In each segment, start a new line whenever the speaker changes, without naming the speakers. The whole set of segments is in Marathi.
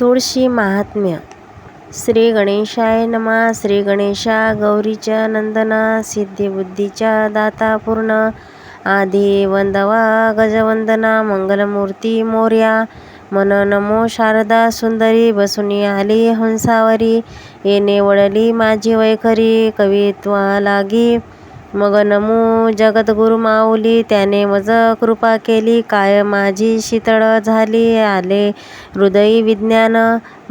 तुळशी महात्म्य. श्री गणेशाय नमा श्री गणेशा गौरीच्या नंदना सिद्धिबुद्धीच्या दाता पूर्ण आधी वंदवा गजवंदना मंगलमूर्ती मोर्या मन नमो शारदा सुंदरी बसुनी आली हंसावरी येणे वळली माझी वैखरी कवित्वा लागी मग नमो जगद्गुरु माऊली त्याने मज कृपा केली काय माझी शीतळ झाली आले हृदयी विज्ञान.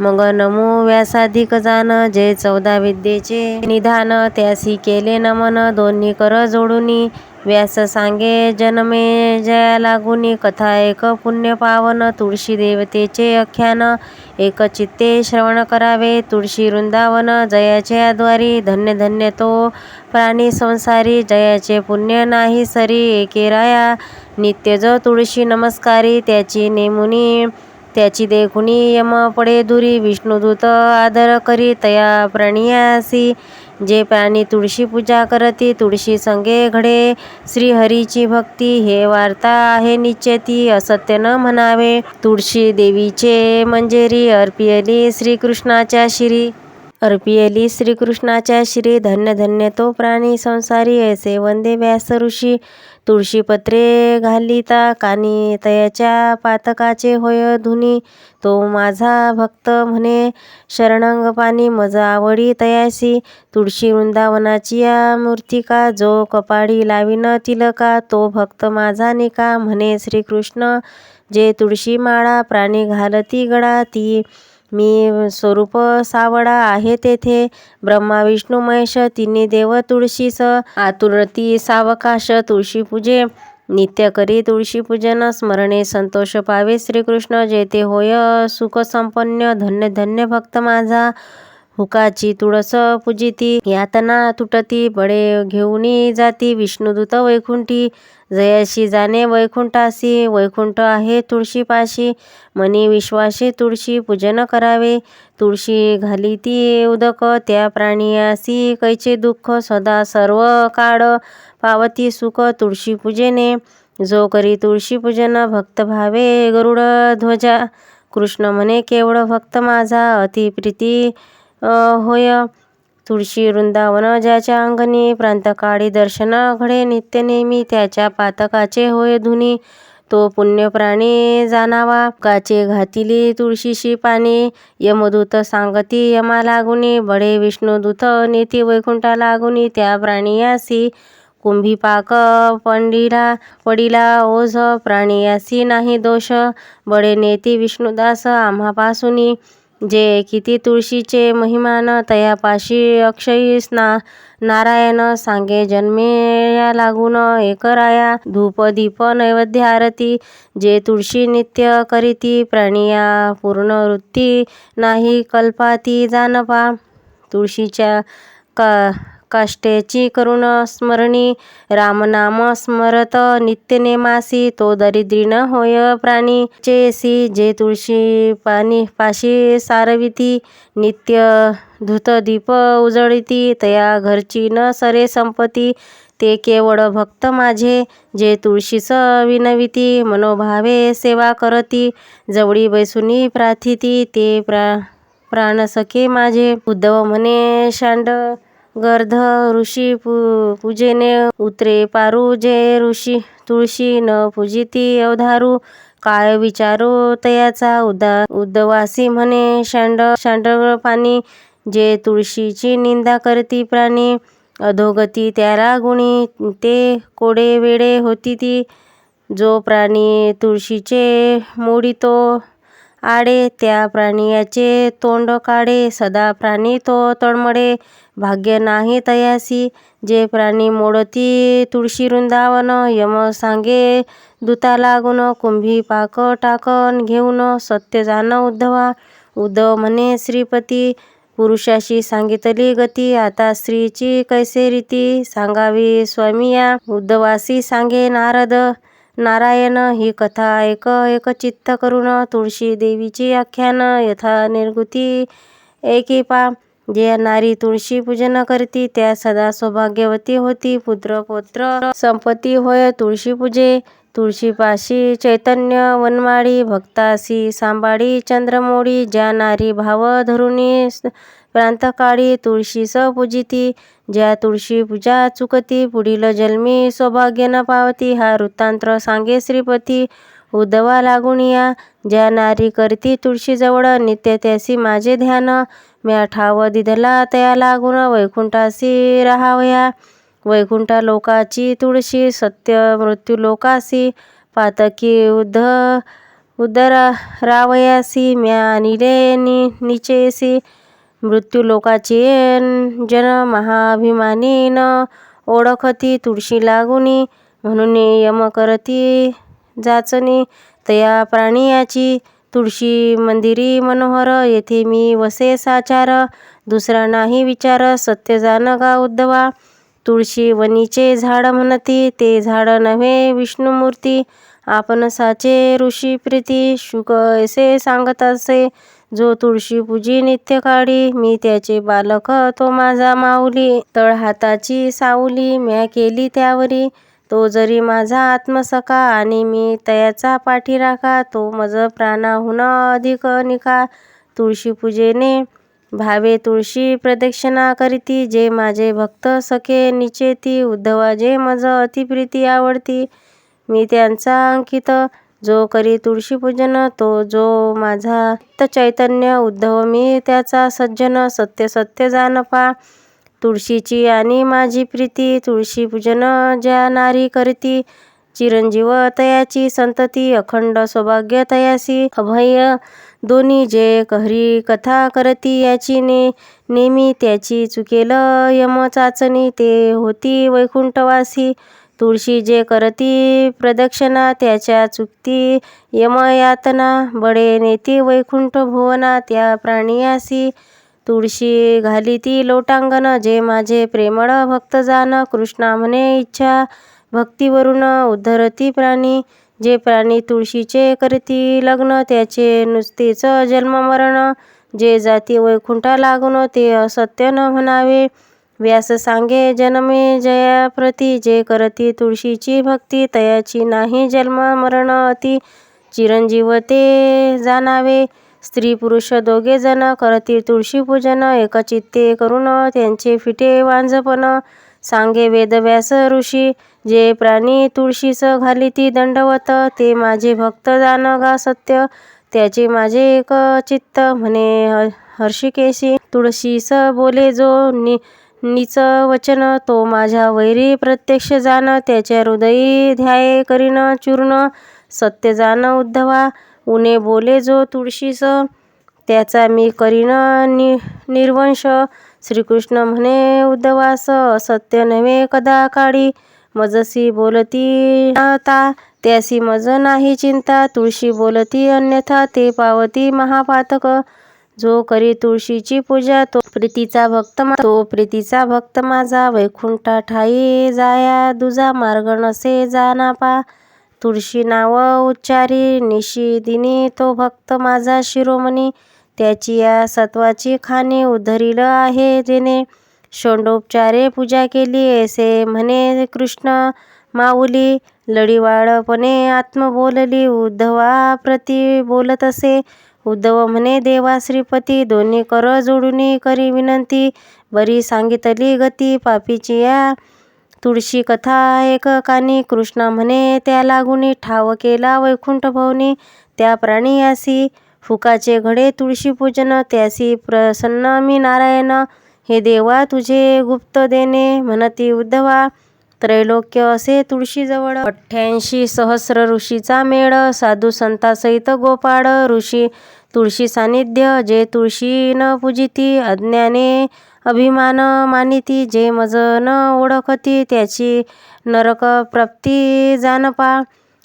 मग नमो व्यासाधिक जान जे चौदा विद्येचे निधान त्यासी केले नमन दोन्ही कर जोडूनी. व्यास सांगे जनमे जया लागुनी कथा एक पुण्य पावन तुळशी देवतेचे आख्यान एक चित्ते श्रवण करावे तुळशी वृंदावन जयाच्या द्वारी धन्य धन्य तो प्राणी संसारी जयाचे पुण्य नाही सरी एके राया नित्य जो तुळशी नमस्कारी त्याची नेमुनी त्याची देखुनी यम पडे दुरी विष्णुदूत आदर करी तया प्रणियासी जे प्राणी तुळशी पूजा करती तुळशी संगे घडे श्रीहरीची भक्ती हे वार्ता आहे निश्चयती असत्य न म्हणावे. तुळशी देवीचे मंजेरी अर्पियली श्रीकृष्णाच्या श्री. अर्पियली श्रीकृष्णाच्या श्री धन्य धन्य तो प्राणी संसारी ऐसे वंदे व्यास ऋषी तुळशीपत्रे घालिता कानी तयाच्या पातकाचे होय धुनी. तो माझा भक्त म्हणे शरणंग पाणी मज आवडी तयासी. तुळशी वृंदावनाची या मूर्तिका जो कपाळी लावीन तिलका तो भक्त माझा निका म्हणे श्रीकृष्ण. जे तुळशी माळा प्राणी घालती गळा ती मी स्वरूप सावळा आहे तेथे. ब्रह्मा विष्णू महेश तिन्ही देव तुळशीस आतुरती सावकाश तुळशी पूजे. नित्य करी तुळशी पूजन स्मरणे संतोष पावे श्रीकृष्ण. जेथे होय सुख संपन्न धन्य धन्य भक्त माझा. हुकाची तुळस पूजिती. यातना तुटती बळे घेऊनी जाती. विष्णुदूत वैकुंठी जयाशी जाणे वैकुंठासी. वैकुंठ आहे तुळशीपाशी मनी विश्वासी तुळशी पूजन करावे. तुळशी घाली ती उदक त्या प्राणियासी कैचे दुःख सदा सर्व काळ पावती सुख तुळशी पूजेने. जो करी तुळशी पूजन भक्त भावे गरुड ध्वजा. कृष्ण म्हणे केवळ भक्त माझा अति प्रीती होय. तुळशी वृंदावन ज्याच्या अंगणी प्रांतकाळी दर्शन घडे नित्य नेहमी त्याच्या पातकाचे होय धुनी. तो पुण्यप्राणी जाणावा काचे घातिली तुळशीशी पाणी. यमदूत सांगती यमा लागुनी बडे विष्णुदूत नेती वैकुंठा लागुनी त्या प्राणियासी कुंभीपाक पंडिला पडिला ओझ प्राणियासी नाही दोष. बडे नेती विष्णुदास आम्हापासुनी. जे किती तुळशीचे महिमान तयापाशी अक्षयी स्ना नारायण सांगे जन्मे लागून एकराया धूप दीप नैवेद्य आरती जे तुळशी नित्य करीती प्राणिया पूर्ण वृत्ती नाही कल्पाती जानपा तुळशीच्या का कष्टेची करुण स्मरणी रामनाम स्मरत नित्य नेमासी तो दरिद्री न होय प्राणी चेसी जे तुळशी पाणी पाशी सारविती नित्य धूतदीप उजळती तया घरची न सरे संपती ते केवळ भक्त माझे जे तुळशीस विनविती मनोभावे सेवा करती जवळी बैसुनी प्रार्थिती ते प्रा प्राणसखे माझे उद्धव म्हणे शांड गर्ध ऋषी पू पूजेने उतरे. पारू जे ऋषी तुळशी न पूजिती अवधारू. काय विचारो तयाचा उदा उद्धवासी म्हणे. शांड शांडळ पाणी जे तुळशीची निंदा करती प्राणी. अधोगती त्याला गुणी ते कोडे वेडे होती ती. जो प्राणी तुळशीचे मोडितो आडे त्या प्राणियाचे तोंड काढे. सदा प्राणी तो तळमळे भाग्य नाही तयासी. जे प्राणी मोडती तुळशी वृंदावन यम सांगे. दुता लागून कुंभी पाक टाकन घेऊन सत्य जाण उद्धवा. उद्धव म्हणे श्रीपती पुरुषाशी सांगितली गती. आता स्त्रीची कैसे रीती? सांगावी स्वामिया. उद्धवासी सांगे नारद. नारायण ही कथा ऐक चित्त करून तुळशी देवीची आख्यान यथा निर्गुती. एकी पा जे नारी तुळशी पूजन करती त्या सदा सौभाग्यवती होती. पुत्र पौत्र संपत्ती होय तुळशी पूजे. तुळशीपाशी चैतन्य वनमाळी भक्तासी सांभाळी चंद्रमोळी ज्या नारी भाव धरुणी प्रांतकाळी तुळशीस पूजिती ज्या तुळशी पूजा चुकती पुढील जन्मी सौभाग्य न पावती हा वृत्तांत्र सांगे श्रीपती उद्धवा लागुनिया ज्या नारी करती तुळशीजवळ नित्य त्यासी माझे ध्यान. म्या ठाव दिधला तया लागून वैकुंठासी राहावया. वैकुंठा लोकाची तुळशी सत्य मृत्यू लोकासी. पातकी उद्ध उदर रावयासी म्या निले नि निचेसी. मृत्युलोकाचे जन महाभिमानी न ओळखती तुळशी लागुनी. म्हणून यम करती जाचनी. तया प्राणियाची तुळशी मंदिरी मनोहर. येथे मी वसे साचार दुसरा नाही विचार. सत्य जाण गा उद्धवा. तुळशी वनीचे झाड म्हणती. ते झाड नव्हे विष्णुमूर्ती. आपण साचे ऋषी प्रीती. शुक ऐसे सांगत असे. जो तुळशी पूजी नित्य काळी मी त्याचे बालक तो माझा माऊली. तळ हाताची सावली म्या केली त्यावरी. तो जरी माझा आत्मसखा आणि मी तयाचा पाठीराखा तो मज प्राणाहून अधिक निका तुळशी पूजेने भावे तुळशी प्रदक्षिणा करीती जे माझे भक्त सखे निचेती उद्धवा जे मज अतिप्रीती आवडती. मी त्यांचा अंकित जो करी तुळशी पूजन तो जो माझा त चैतन्य उद्धव मी त्याचा सज्जन सत्य सत्य जानपा. तुळशीची आणि माझी प्रीती तुळशी पूजन ज्या नारी करती. चिरंजीव तयाची संतती अखंड सौभाग्य तयासी. अभय दोन्ही जे हरी कथा करती याची ने नेहमी त्याची चुकेल यम चाचणी. ते होती वैकुंठवासी. तुळशी जे करती प्रदक्षिणा त्याच्या चुकती यमयातना बडे नेती वैकुंठ भुवना त्या प्राणियासी तुळशी घाली ती लोटांगण जे माझे प्रेमळ भक्त जाण कृष्णा म्हणे इच्छा भक्तीवरून उद्धरती प्राणी जे प्राणी तुळशीचे करती लग्न त्याचे नुसतेच जन्ममरण जे जाती वैकुंठा लागून ते असत्य न म्हणावे व्यास सांगे जनमे जयाप्रती जे करती तुळशीची भक्ती तयाची नाही जन्म मरण अति. चिरंजीव ते जाणावे स्त्री पुरुष दोघे जण करती तुळशी पूजन एकचित्ते करून त्यांचे फिटे वांझपण सांगे वेदव्यास ऋषी जे प्राणी तुळशीस घालीती दंडवत ते माझे भक्त जाण गा सत्य. त्याचे माझे एक चित्त म्हणे हर्षिकेशी. तुळशीस बोले जो नि नीच वचन तो माझ्या वैरी प्रत्यक्ष जाण त्याच्या हृदयी ध्याये करीन चूर्ण सत्य जाण उद्धवा उने बोले जो तुळशीस त्याचा मी करीन नि निर्वंश. श्रीकृष्ण म्हणे उद्धवास असत्य नव्हे कदा काळी मजसी बोलती ता त्यासी मज नाही चिंता तुळशी बोलती अन्यथा ते पावती महापातक. जो करी तुळशीची पूजा तो प्रीतीचा भक्त तो प्रीतीचा भक्त माझा. वैकुंठा ठाई जाया दुजा मार्ग नसे जाना पा तुळशी नाव उच्चारी निशी दिनी तो भक्त माझा शिरोमणी. त्याची या सत्वाची खाणी उधरील आहे जेने. शोंडोपचारे पूजा केली ऐसे म्हणे कृष्ण माऊली. लढीवाळपणे आत्म बोलली उद्धवा प्रती बोलत असे. उद्धव म्हणे देवा श्रीपती दोन्ही कर जोडूनी करी विनंती. बरी सांगितली गती पापीची या तुळशी कथा एक कानी. कृष्णा म्हणे त्या लागुनी ठाव केला वैकुंठ भवनी. त्या प्राणियासी फुकाचे घडे तुळशी पूजन. त्यासी प्रसन्न मी नारायण. हे देवा तुझे गुप्त देणे म्हणती उद्धवा त्रैलोक्य असे तुळशीजवळ अठ्ठ्याऐंशी सहस्र ऋषीचा मेळ. साधू संतासहित गोपाळ. ऋषी तुळशी सानिध्य जे तुळशी न पूजिती अज्ञाने अभिमान मानिती जे मज न ओळखती त्याची नरक प्राप्ती जानपा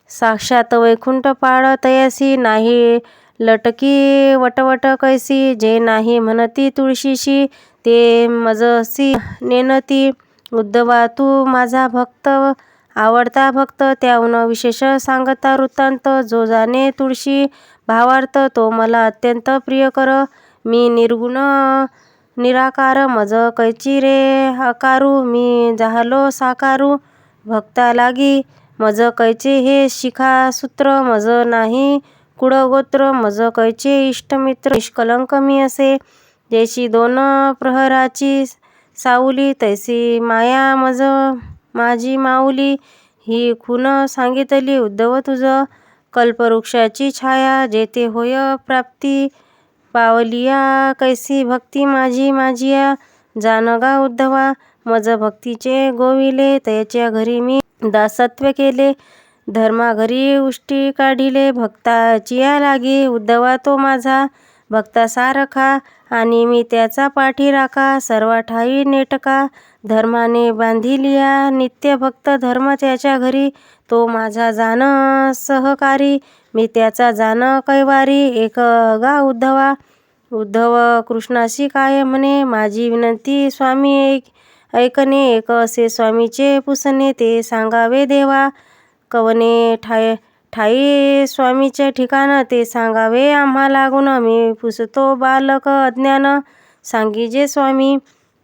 साक्षात वैकुंठ पाळ तयासी नाही लटकी वटवट कैसी जे नाही म्हणती तुळशीशी ते मजसी नेनती. उद्धवा तू माझा भक्त आवडता भक्त त्याहून विशेष सांगता वृत्तांत जो जाणे तुळशी भावार्थ तो मला अत्यंत प्रिय कर. मी निर्गुण निराकार मज कैची रे आकारू मी जाहलो साकारू भक्ता लागी. मज कैचे हे शिखा सूत्र मज नाही कुळगोत्र मज कैचे इष्टमित्र निष्कलंक मी असे. जैशी दोन प्रहराची साऊली तैसी माया मज माझी माऊली. ही खून सांगितली उद्धव तुझं. कल्पवृक्षाची छाया जेथे होय प्राप्ती. पावलिया कैसी भक्ती माझी माझिया. जानगा उद्धवा मज भक्तीचे गोविले. तयाच्या घरी मी दासत्व केले. धर्माघरी उष्टी काढिले. भक्ताचिया लागी उद्धवा तो माझा. भक्ता सारखा आणि मी त्याचा पाठी राखा. सर्व ठाई नेटका. धर्माने बांधिलिया नित्य भक्त धर्म त्याच्या घरी. तो माझा जाण सहकारी मी त्याचा जाण कैवारी. एक गा उद्धवा उद्धव कृष्णाशी काय म्हणे? माझी विनंती स्वामी ऐक ऐकणे. एक असे स्वामीचे पुसणे ते सांगावे देवा. कवने ठाय ठाई स्वामीचे ठिकाण ते सांगावे आम्हा लागून. मी पुसतो बालक अज्ञान सांगिजे स्वामी.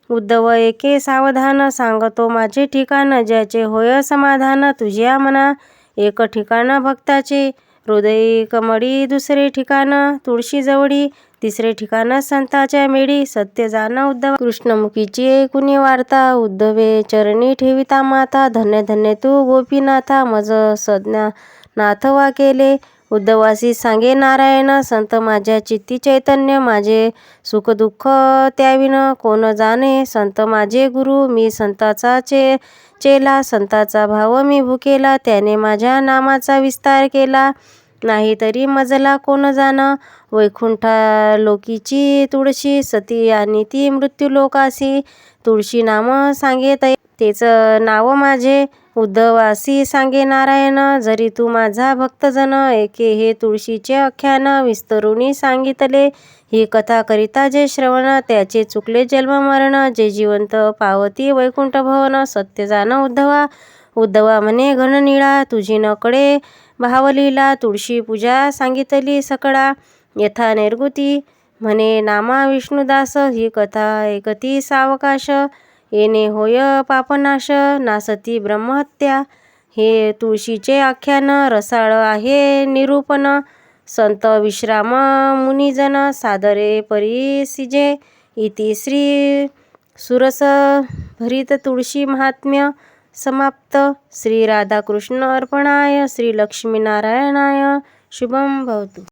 उद्धव एके सावधान सांगतो माझे ठिकाण ज्याचे होय समाधान तुझ्या मना. एक ठिकाण भक्ताचे हृदय कमळी दुसरे ठिकाण तुळशी जवळी तिसरे ठिकाण संताच्या मेळी सत्य जाण उद्धव कृष्णमुखीची एकुणी वार्ता. उद्धवे चरणी ठेविता माता धन्य धन्य तू गोपीनाथा मज सज्ञा नाथवा केले उद्धवासी सांगे नारायण संत माझ्या चित्ती चैतन्य माझे सुखदुःख त्याविन कोण जाणे? संत माझे गुरु मी संताचा चे चेला संताचा भाव मी भुकेला त्याने माझ्या नामाचा विस्तार केला. नाही तरी मजला कोण जाणं? वैकुंठा लोकीची तुळशी सती आणि ती मृत्यू लोकासी. तुळशी नाम सांगे तै तेच नाव माझे. उद्धवासी सांगे नारायण जरी तू माझा भक्तजन एके हे तुळशीचे आख्यान विस्तरुणी सांगितले. ही कथा करिता जे श्रवण त्याचे चुकले जन्म मरण जे जिवंत पावती वैकुंठ भवन सत्य जाण उद्धवा. उद्धवा म्हणे घननिळा तुझी नकडे भावलीला तुळशी पूजा सांगितली सकळा. यथा निर्गुती म्हणे नामा विष्णुदास ही कथा ऐकती सावकाश. येणे होय पापनाश नासती ब्रह्महत्या. हे तुळशीचे आख्यान रसाळ आहे निरूपण. संत विश्राम मुनिजन सादरे परिसिजे इति श्री सुरस भरित तुळशी महात्म्य समाप्त. श्री राधाकृष्ण अर्पणाय श्री लक्ष्मीनारायणाय. शुभम भवतु.